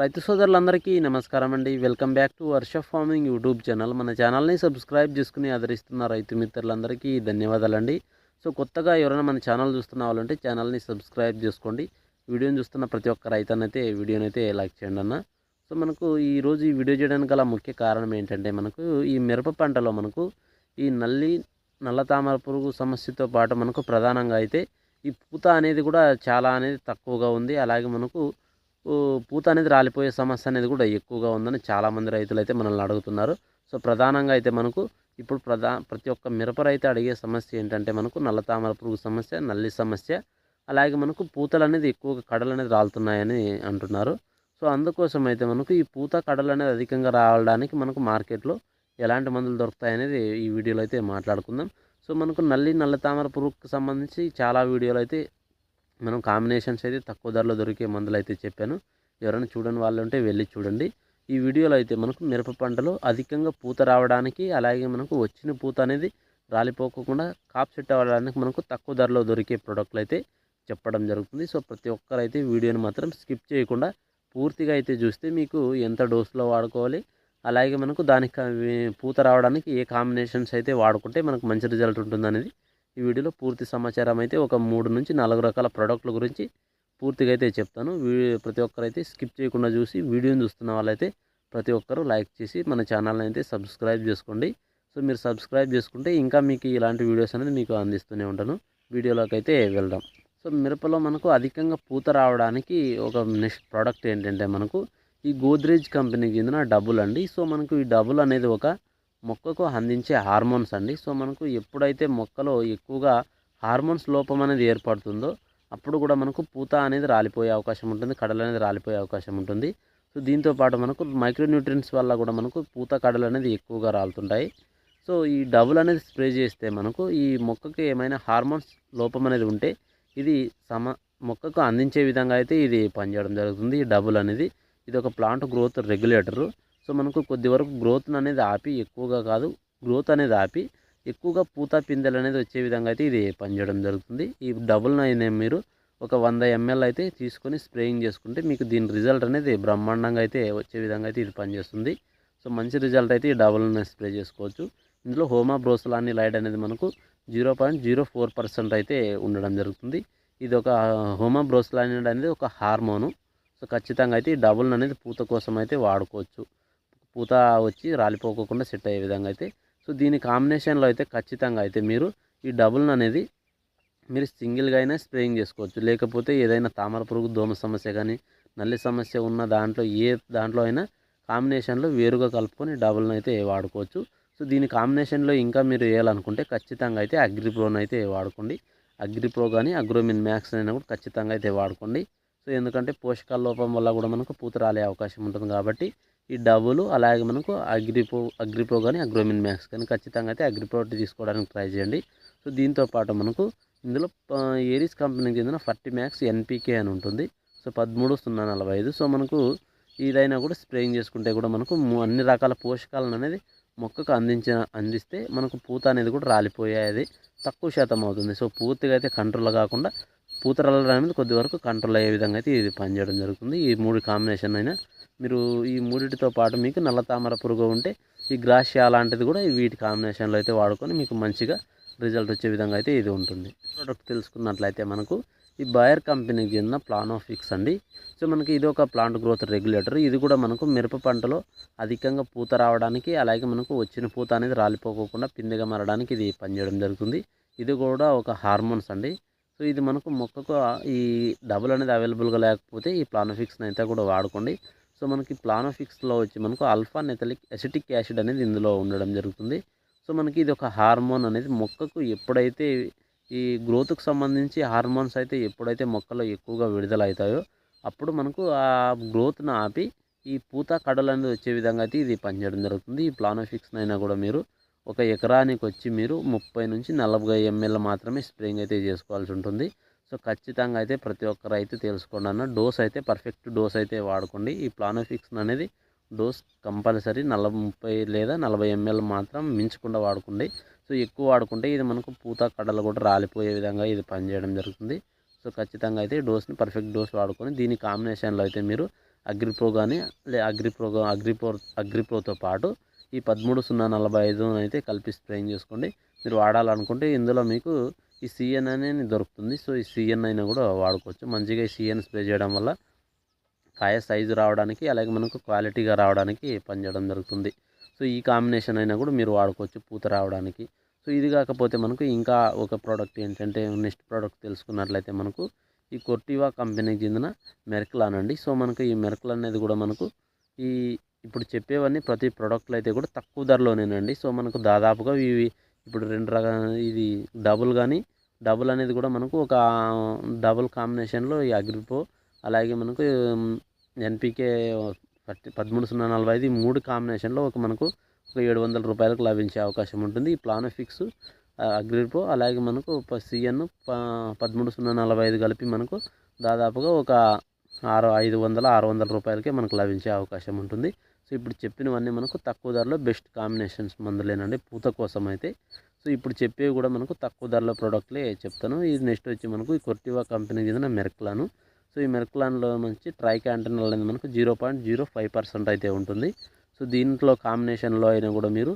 రైతు సోదరులందరికీ నమస్కారం అండి welcome back to Varsha farming YouTube channel. మన ఛానల్ని సబ్స్క్రైబ్ చేసుకుని ఆదరిస్తున్న రైతు మిత్రులందరికీ ధన్యవాదాలండి. సో కొత్తగా ఎవరైనా మన ఛానల్ చూస్తున్న వాళ్ళంటే ఛానల్ని సబ్స్క్రైబ్ చేసుకోండి. వీడియోని చూస్తున్న ప్రతి ఒక్క రైతనైతే వీడియోని అయితే లైక్ చేయండి అన్న. సో మనకు ఈరోజు ఈ వీడియో చేయడానికి గల ముఖ్య కారణం ఏంటంటే మనకు ఈ మిరప పంటలో మనకు ఈ నల్లి నల్ల తామర పురుగు సమస్యతో పాటు మనకు ప్రధానంగా అయితే ఈ పూత అనేది కూడా చాలా అనేది తక్కువగా ఉంది. అలాగే మనకు పూత అనేది రాలిపోయే సమస్య అనేది కూడా ఎక్కువగా ఉందని చాలామంది రైతులు అయితే మనల్ని అడుగుతున్నారు. సో ప్రధానంగా అయితే మనకు ఇప్పుడు ప్రధా ప్రతి ఒక్క మిరప రైతు అడిగే సమస్య ఏంటంటే మనకు నల్ల తామర పురుగు సమస్య నల్లి సమస్య అలాగే మనకు పూతలు అనేది ఎక్కువగా కడలు అనేది రాలుతున్నాయని అంటున్నారు. సో అందుకోసం అయితే మనకు ఈ పూత కడలు అనేది అధికంగా రావడానికి మనకు మార్కెట్లో ఎలాంటి మందులు దొరుకుతాయనేది ఈ వీడియోలో అయితే మాట్లాడుకుందాం. సో మనకు నల్లి నల్ల తామర పురుగుకు సంబంధించి చాలా వీడియోలు అయితే మనం కాంబినేషన్స్ అయితే తక్కువ ధరలో దొరికే మందులు అయితే చెప్పాను. ఎవరైనా చూడని వాళ్ళు ఉంటే వెళ్ళి చూడండి. ఈ వీడియోలో అయితే మనకు మిరప పంటలో అధికంగా పూత రావడానికి అలాగే మనకు వచ్చిన పూత అనేది రాలిపోకుండా కాప్ సెట్ అవ్వడానికి మనకు తక్కువ ధరలో దొరికే ప్రోడక్ట్లు అయితే చెప్పడం జరుగుతుంది. సో ప్రతి ఒక్కరైతే వీడియోని మాత్రం స్కిప్ చేయకుండా పూర్తిగా అయితే చూస్తే మీకు ఎంత డోసులో వాడుకోవాలి. అలాగే మనకు దానికి పూత రావడానికి ఏ కాంబినేషన్స్ అయితే వాడుకుంటే మనకు మంచి రిజల్ట్ ఉంటుందనేది ఈ వీడియోలో పూర్తి సమాచారం అయితే ఒక మూడు నుంచి నాలుగు రకాల ప్రోడక్ట్ల గురించి పూర్తిగా అయితే చెప్తాను. వీ ప్రతి ఒక్కరైతే స్కిప్ చేయకుండా చూసి వీడియోని చూస్తున్న వాళ్ళైతే ప్రతి ఒక్కరూ లైక్ చేసి మన ఛానల్ని అయితే సబ్స్క్రైబ్ చేసుకోండి. సో మీరు సబ్స్క్రైబ్ చేసుకుంటే ఇంకా మీకు ఇలాంటి వీడియోస్ అనేది మీకు అందిస్తూనే ఉంటాను. వీడియోలోకి అయితే వెళ్దాం. సో మిరపలో మనకు అధికంగా పూత రావడానికి ఒక నెక్స్ట్ ప్రోడక్ట్ ఏంటంటే మనకు ఈ గోద్రేజ్ కంపెనీ చెందిన డబుల్ అండి. సో మనకు ఈ డబుల్ అనేది ఒక మొక్కకు అందించే హార్మోన్స్ అండి. సో మనకు ఎప్పుడైతే మొక్కలో ఎక్కువగా హార్మోన్స్ లోపం అనేది ఏర్పడుతుందో అప్పుడు కూడా మనకు పూత అనేది రాలిపోయే అవకాశం ఉంటుంది కడలు అనేది రాలిపోయే అవకాశం ఉంటుంది. సో దీంతో పాటు మనకు మైక్రోన్యూట్రియన్స్ వల్ల కూడా మనకు పూత కడలు అనేది ఎక్కువగా రాలుతుంటాయి. సో ఈ డబుల్ అనేది స్ప్రే చేస్తే మనకు ఈ మొక్కకి ఏమైనా హార్మోన్స్ లోపం అనేది ఉంటే ఇది సమ మొక్కకు అందించే విధంగా అయితే ఇది పనిచేయడం జరుగుతుంది. ఈ డబుల్ అనేది ఇది ఒక ప్లాంట్ గ్రోత్ రెగ్యులేటరు. సో మనకు కొద్ది వరకు గ్రోత్ అనేది ఆపి ఎక్కువగా కాదు గ్రోత్ అనేది ఆపి ఎక్కువగా పూత పిందెలు అనేది వచ్చే విధంగా అయితే ఇది పనిచేయడం జరుగుతుంది. ఈ డబుల్ నైన్ మీరు ఒక వంద ఎంఎల్ అయితే తీసుకొని స్ప్రేయింగ్ చేసుకుంటే మీకు దీని రిజల్ట్ అనేది బ్రహ్మాండంగా అయితే వచ్చే విధంగా అయితే ఇది పనిచేస్తుంది. సో మంచి రిజల్ట్ అయితే ఈ డబుల్ నైన్ స్ప్రే చేసుకోవచ్చు. ఇందులో హోమా బ్రోసలాని లైట్ అనేది మనకు zero point zero four percent అయితే ఉండడం జరుగుతుంది. ఇది ఒక హోమా బ్రోసలాని అనేది ఒక హార్మోను. సో ఖచ్చితంగా అయితే ఈ డబుల్ అనేది పూత కోసం అయితే వాడుకోవచ్చు. పూత వచ్చి రాలిపోకుండా సెట్ అయ్యే విధంగా అయితే. సో దీని కాంబినేషన్లో అయితే ఖచ్చితంగా అయితే మీరు ఈ డబుల్ అనేది మీరు సింగిల్గా అయినా స్ప్రేయింగ్ చేసుకోవచ్చు. లేకపోతే ఏదైనా తామర పురుగు దోమ సమస్య కానీ నల్లి సమస్య ఉన్న దాంట్లో ఏ దాంట్లో అయినా కాంబినేషన్లో వేరుగా కలుపుకొని డబుల్ని అయితే వాడుకోవచ్చు. సో దీని కాంబినేషన్లో ఇంకా మీరు వేయాలనుకుంటే ఖచ్చితంగా అయితే అగ్రిప్రోని అయితే వాడుకోండి. అగ్రిప్రో కానీ అగ్రోమిన్ మ్యాక్స్ అయినా కూడా ఖచ్చితంగా అయితే వాడుకోండి. సో ఎందుకంటే పోషకాల లోపం వల్ల కూడా మనకు పూత రాలే అవకాశం ఉంటుంది కాబట్టి ఈ డబుల్ అలాగే మనకు అగ్రిపో అగ్రిప్రో కానీ అగ్రోమిన్ మ్యాక్స్ కానీ ఖచ్చితంగా అయితే అగ్రిప్రో తీసుకోవడానికి ట్రై చేయండి. సో దీంతో పాటు మనకు ఇందులో ఏరిస్ కంపెనీకి చెందిన ఫర్టీ మ్యాక్స్ ఎన్పికే అని ఉంటుంది. సో పదమూడు సున్నా నలభై ఐదు సో మనకు ఇదైనా కూడా స్ప్రేయింగ్ చేసుకుంటే కూడా మనకు ము- అన్ని రకాల పోషకాలను అనేది మొక్కకు అందించిన అందిస్తే మనకు పూత అనేది కూడా రాలిపోయేది. తక్కువ శాతం అవుతుంది. సో పూర్తిగా అయితే కంట్రోల్ కాకుండా పూత అనేది కొద్ది వరకు కంట్రోల్ అయ్యే విధంగా అయితే ఇది పనిచేయడం జరుగుతుంది. ఈ మూడు కాంబినేషన్ అయినా మీరు ఈ మూడిటితో పాటు మీకు నల్ల తామర పురుగు ఉంటే ఈ గ్రాషియా లాంటిది కూడా ఈ వీటి కాంబినేషన్లో అయితే వాడుకొని మీకు మంచిగా రిజల్ట్ వచ్చే విధంగా అయితే ఇది ఉంటుంది. ప్రోడక్ట్ తెలుసుకున్నట్లయితే మనకు ఈ బయర్ కంపెనీకి చెందిన ప్లానోఫిక్స్ అండి. సో మనకి ఇది ఒక ప్లాంట్ గ్రోత్ రెగ్యులేటర్ ఇది కూడా మనకు మిరప పంటలో అధికంగా పూత రావడానికి అలాగే మనకు వచ్చిన పూత అనేది రాలిపోకుండా పిందెగా మారడానికి ఇది పనిచేయడం జరుగుతుంది. ఇది కూడా ఒక హార్మోన్స్ అండి. సో ఇది మనకు మొక్కకు ఈ డబుల్ అనేది అవైలబుల్గా లేకపోతే ఈ ప్లానోఫిక్స్ని అయితే కూడా వాడుకోండి. సో మనకి ప్లానోఫిక్స్లో వచ్చి మనకు అల్ఫా నెథలిక్ ఎసిటిక్ యాసిడ్ అనేది ఇందులో ఉండడం జరుగుతుంది. సో మనకి ఇది ఒక హార్మోన్ అనేది మొక్కకు ఎప్పుడైతే ఈ గ్రోత్కు సంబంధించి హార్మోన్స్ అయితే ఎప్పుడైతే మొక్కలో ఎక్కువగా విడుదల అవుతాయో అప్పుడు మనకు ఆ గ్రోత్ను ఆపి ఈ పూత కడలు అనేది వచ్చే విధంగా అయితే ఇది పనిచేయడం జరుగుతుంది. ఈ ప్లానోఫిక్స్ అయినా కూడా మీరు ఒక ఎకరానికి వచ్చి మీరు ముప్పై నుంచి నలభై ఎంఎల్ మాత్రమే స్ప్రేయింగ్ అయితే చేసుకోవాల్సి ఉంటుంది. సో ఖచ్చితంగా అయితే ప్రతి ఒక్క రైతు తెలుసుకోండి అన్న. డోస్ అయితే పర్ఫెక్ట్ డోస్ అయితే వాడుకోండి. ఈ ప్లానోఫిక్స్ అనేది డోస్ కంపల్సరీ నలభై ముప్పై లేదా నలభై ఎంఎల్ మాత్రం మించకుండా వాడుకోండి. సో ఎక్కువ వాడుకుంటే ఇది మనకు పూత కడలు కూడా రాలిపోయే విధంగా ఇది పనిచేయడం జరుగుతుంది. సో ఖచ్చితంగా అయితే డోస్ని పర్ఫెక్ట్ డోస్ వాడుకొని దీని కాంబినేషన్లో అయితే మీరు అగ్రిప్రో కానీ లే అగ్రిప్రో అగ్రిప్రో అగ్రిప్రోతో పాటు ఈ పదమూడు సున్నా నలభై ఐదు అయితే కలిపి స్ప్రేయింగ్ చేసుకోండి. మీరు వాడాలనుకుంటే ఇందులో మీకు ఈ సిఎన్ అనేది దొరుకుతుంది. సో ఈ సిఎన్ అయినా కూడా వాడుకోవచ్చు. మంచిగా ఈ సిఎన్ స్ప్రే చేయడం వల్ల కాయ సైజు రావడానికి అలాగే మనకు క్వాలిటీగా రావడానికి పనిచేయడం జరుగుతుంది. సో ఈ కాంబినేషన్ అయినా కూడా మీరు వాడుకోవచ్చు పూత రావడానికి. సో ఇది కాకపోతే మనకు ఇంకా ఒక ప్రోడక్ట్ ఏంటంటే నెక్స్ట్ ప్రోడక్ట్ తెలుసుకున్నట్లయితే మనకు ఈ కొర్టివా కంపెనీకి చెందిన మెర్క్లాన్ అండి. సో మనకు ఈ మెరకలు అనేది కూడా మనకు ఈ ఇప్పుడు చెప్పేవన్నీ ప్రతి ప్రోడక్ట్లు అయితే కూడా తక్కువ ధరలోనేనండి. సో మనకు దాదాపుగా ఇవి ఇప్పుడు రెండు రకాల ఇది డబుల్ కానీ డబుల్ అనేది కూడా మనకు ఒక డబుల్ కాంబినేషన్లో ఈ అగ్రిపో అలాగే మనకు ఎన్పికే పదమూడు సున్నా నలభై ఐదు మూడు కాంబినేషన్లో ఒక మనకు ఒక ఏడు వందల రూపాయలకు లభించే అవకాశం ఉంటుంది. ఈ ప్లానోఫిక్స్ అగ్రిపో అలాగే మనకు సిఎన్ పదమూడు సున్నా నలభై ఐదు కలిపి మనకు దాదాపుగా ఒక ఆరు ఐదు వందల ఆరు వందల రూపాయలకే మనకు లభించే అవకాశం ఉంటుంది. సో ఇప్పుడు చెప్పినవన్నీ మనకు తక్కువ ధరలో బెస్ట్ కాంబినేషన్స్ మందులేనండి. పూత కోసం అయితే సో ఇప్పుడు చెప్పేవి కూడా మనకు తక్కువ ధరలో ప్రోడక్ట్లే చెప్తాను. ఇది నెక్స్ట్ వచ్చి మనకు ఈ కొర్టివా కంపెనీ చెందిన మెర్క్లాను. సో ఈ మెర్క్లాన్లో మంచి ట్రై క్యాంటనల్ అనేది మనకు zero point zero five percent అయితే ఉంటుంది. సో దీంట్లో కాంబినేషన్లో అయినా కూడా మీరు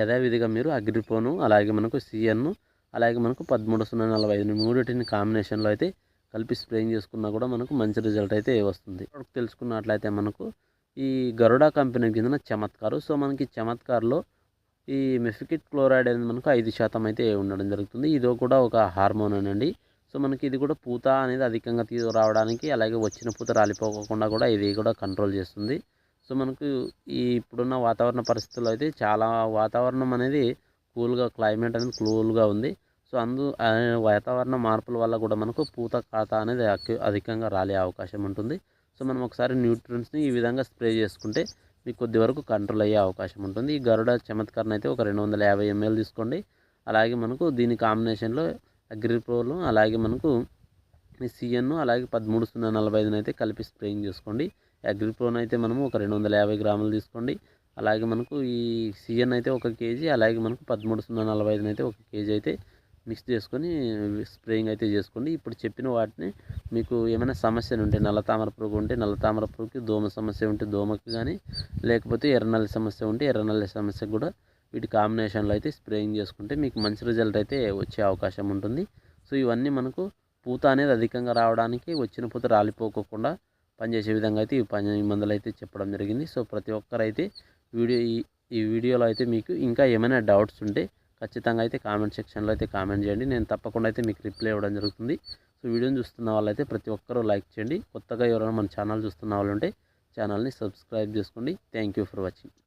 యథావిధిగా మీరు అగ్రిపోను అలాగే మనకు సిఎన్ను అలాగే మనకు పదమూడు సున్నా నలభై ఐదు మూడింటిని కాంబినేషన్లో అయితే కలిపి స్ప్రేయింగ్ చేసుకున్నా కూడా మనకు మంచి రిజల్ట్ అయితే వస్తుంది. తెలుసుకున్నట్లయితే మనకు ఈ గరుడా కంపెనీకి చెందిన చమత్కారు. సో మనకి చమత్కార్లో ఈ మెఫికిట్ క్లోరైడ్ అనేది మనకు ఐదు శాతం అయితే ఉండడం జరుగుతుంది. ఇదో కూడా ఒక హార్మోన్ అండి సో మనకి ఇది కూడా పూత అనేది అధికంగా తీసుకురావడానికి అలాగే వచ్చిన పూత రాలిపోకుండా కూడా ఇది కూడా కంట్రోల్ చేస్తుంది. సో మనకు ఈ ఇప్పుడున్న వాతావరణ పరిస్థితుల్లో అయితే చాలా వాతావరణం అనేది కూల్గా క్లైమేట్ అనేది కూల్గా ఉంది. సో అందు వాతావరణ మార్పుల వల్ల కూడా మనకు పూత ఖాతా అనేది అధికంగా రాలే అవకాశం ఉంటుంది. సో మనం ఒకసారి న్యూట్రియన్స్ని ఈ విధంగా స్ప్రే చేసుకుంటే మీకు కొద్ది వరకు కంట్రోల్ అయ్యే అవకాశం ఉంటుంది. ఈ గరుడ చమత్కారం అయితే ఒక రెండు వందల యాభై ఎంఎల్ తీసుకోండి. అలాగే మనకు దీని కాంబినేషన్లో అగ్రిప్రోలు అలాగే మనకు సిఎన్ అలాగే పదమూడు సున్నా నలభై ఐదుని అయితే కలిపి స్ప్రేయింగ్ చేసుకోండి. అగ్రిప్రోన్ అయితే మనము ఒక రెండు వందల యాభై గ్రాములు తీసుకోండి. అలాగే మనకు ఈ సిఎన్ అయితే ఒక కేజీ అలాగే మనకు పదమూడు సున్నా నలభై ఐదుని అయితే ఒక కేజీ అయితే మిక్స్ చేసుకొని స్ప్రేయింగ్ అయితే చేసుకోండి ఇప్పుడు చెప్పిన వాటిని మీకు ఏమైనా సమస్యలు ఉంటే నల్ల తామర పురుగు ఉంటే నల్ల తామర పురుగుకి దోమ సమస్య ఉంటే దోమకి కానీ లేకపోతే ఎర్రనల్లి సమస్య ఉంటే ఎర్రనల్లి సమస్యకు కూడా వీటి కాంబినేషన్లో అయితే స్ప్రేయింగ్ చేసుకుంటే మీకు మంచి రిజల్ట్ అయితే వచ్చే అవకాశం ఉంటుంది. సో ఇవన్నీ మనకు పూత అనేది అధికంగా రావడానికి వచ్చిన పూత రాలిపోకోకుండా పనిచేసే విధంగా అయితే ఈ పని మందులు అయితే చెప్పడం జరిగింది. సో ప్రతి ఒక్కరైతే వీడియో ఈ ఈ వీడియోలో అయితే మీకు ఇంకా ఏమైనా డౌట్స్ ఉంటే ఖచ్చితంగా అయితే కామెంట్ సెక్షన్లో అయితే కామెంట్ చేయండి. నేను తప్పకుండా అయితే మీకు రిప్లై ఇవ్వడం జరుగుతుంది. సో వీడియోని చూస్తున్న వాళ్ళైతే ప్రతి ఒక్కరూ లైక్ చేయండి. కొత్తగా ఎవరైనా మన ఛానల్ చూస్తున్న వాళ్ళు ఉంటే ఛానల్ని సబ్స్క్రైబ్ చేసుకోండి. Thank you for watching